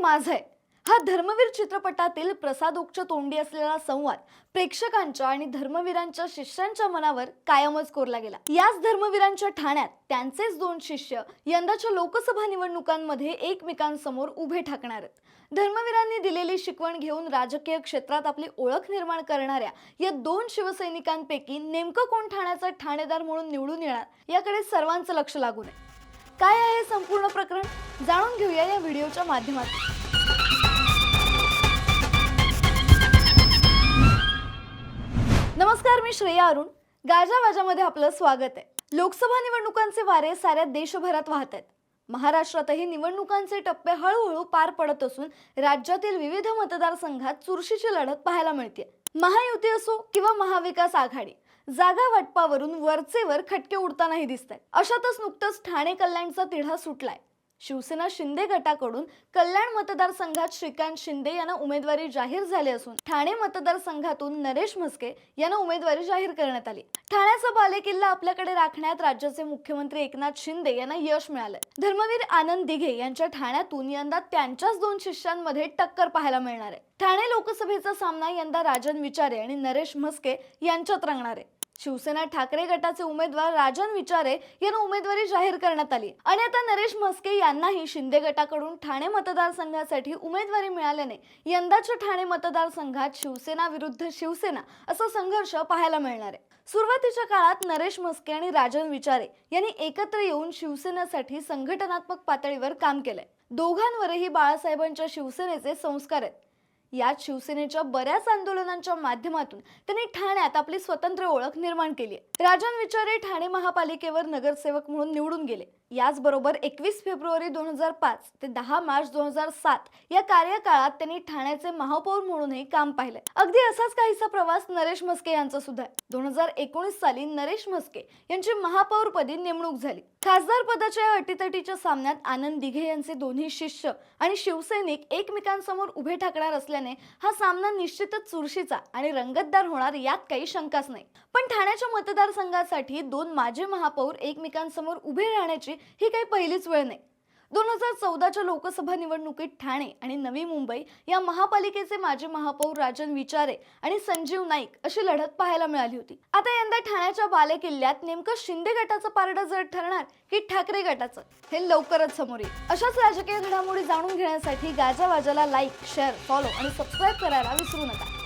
माझं आहे. हा धर्मवीर चित्रपटातील प्रसादोकच्या तोंडी असलेला संवाद प्रेक्षकांच्या आणि धर्मवीरांच्या शिष्यांच्या मनावर कायमच कोरला गेला. याच धर्मवीरांच्या ठाण्यात त्यांचेच दोन शिष्य यंदाच्या लोकसभा निवडणुकांमध्ये एकमेकांसमोर उभे ठाकणार आहेत. धर्मवीरांनी दिलेली शिकवण घेऊन राजकीय क्षेत्रात आपली ओळख निर्माण करणाऱ्या या दोन शिवसैनिकांपैकी नेमकं कोण ठाण्याचा ठाणेदार म्हणून निवडून येणार याकडे सर्वांचं लक्ष लागून आहे. काय आहे हे संपूर्ण प्रकरण? जाणून घेऊया या व्हिडिओच्या माध्यमातून. नमस्कार मी श्रेया अरुण. गाजा वाजामध्ये आपलं स्वागत आहे. लोकसभा निवडणुकांचे वारे साऱ्या देशभरात वाहत आहेत. महाराष्ट्रातही निवडणुकांचे टप्पे हळूहळू पार पडत असून राज्यातील विविध मतदारसंघात चुरशीची लढत पाहायला मिळते महायुती असो किंवा महाविकास आघाडी जागा वाटपावरून वरचेवर खटके उडतानाही दिसत आहेत अशातच नुकतंच ठाणे कल्याणचा तिढा सुटलाय. शिवसेना शिंदे गटाकडून कल्याण मतदारसंघात श्रीकांत शिंदे यांना उमेदवारी जाहीर झाली असून ठाणे मतदारसंघातून नरेश म्हस्के यांना उमेदवारी जाहीर करण्यात आली. ठाण्याचा बालेकिल्ला आपल्याकडे राखण्यात राज्याचे मुख्यमंत्री एकनाथ शिंदे यांना यश मिळालंय धर्मवीर आनंद दिघे यांच्या ठाण्यातून यंदा त्यांच्याच दोन शिष्यांमध्ये टक्कर पाहायला मिळणार आहे. ठाणे लोकसभेचा सामना यंदा राजन विचारे आणि नरेश म्हस्के यांच्यात रंगणार आहे. शिवसेना ठाकरे गटाचे उमेदवार राजन विचारे यांना उमेदवारी जाहीर करण्यात आली. आणि आता नरेश म्हस्के यांनाही शिंदे गटाकडून ठाणे मतदारसंघासाठी उमेदवारी मिळाल्याने यंदाच्या ठाणे मतदारसंघात शिवसेना विरुद्ध शिवसेना असा संघर्ष पाहायला मिळणार आहे. सुरुवातीच्या काळात नरेश म्हस्के आणि राजन विचारे यांनी एकत्र येऊन शिवसेनेसाठी संघटनात्मक पातळीवर काम केलंय. दोघांवरही बाळासाहेबांच्या शिवसेनेचे संस्कार आहेत. यात शिवसेनेच्या बऱ्याच आंदोलनांच्या माध्यमातून त्यांनी ठाण्यात आपली स्वतंत्र ओळख निर्माण केली राजन विचारे ठाणे महापालिकेवर नगरसेवक म्हणून निवडून गेले. याचबरोबर एकवीस फेब्रुवारी दोन हजार पाच ते दहा मार्च दोन हजार सात या कार्यकाळात त्यांनी ठाण्याचे महापौर म्हणूनही काम पाहिलंय. अगदी असाच काहीसा प्रवास नरेश म्हस्के यांचा सुद्धा आहे. दोन हजार एकोणीस साली नरेश म्हस्के यांची महापौरपदी नेमणूक झाली. खासदार पदाच्या या अटीतटीच्या सामन्यात आनंद दिघे यांचे दोन्ही शिष्य आणि शिवसैनिक एकमेकांसमोर उभे ठाकणार असल्याने हा सामना निश्चितच चुरशीचा आणि रंगतदार होणार यात काही शंकाच नाही. पण ठाण्याच्या मतदारसंघासाठी दोन माजी महापौर एकमेकांसमोर उभे राहण्याची ही काही पहिलीच वेळ नाही. दोन हजार चौदाच्या लोकसभा निवडणुकीत ठाणे आणि नवी मुंबई या महापालिकेचे माजी महापौर राजन विचारे आणि संजीव नाईक अशी लढत पाहायला मिळाली होती. आता यंदा ठाण्याच्या बालेकिल्ल्यात नेमकं शिंदे गटाचं पारडं जर ठरणार की ठाकरे गटाचं हे लवकरच समोर येईल. अशाच राजकीय घडामोडी जाणून घेण्यासाठी गाजावाजाला लाईक शेअर फॉलो आणि सबस्क्राईब करायला विसरू नका.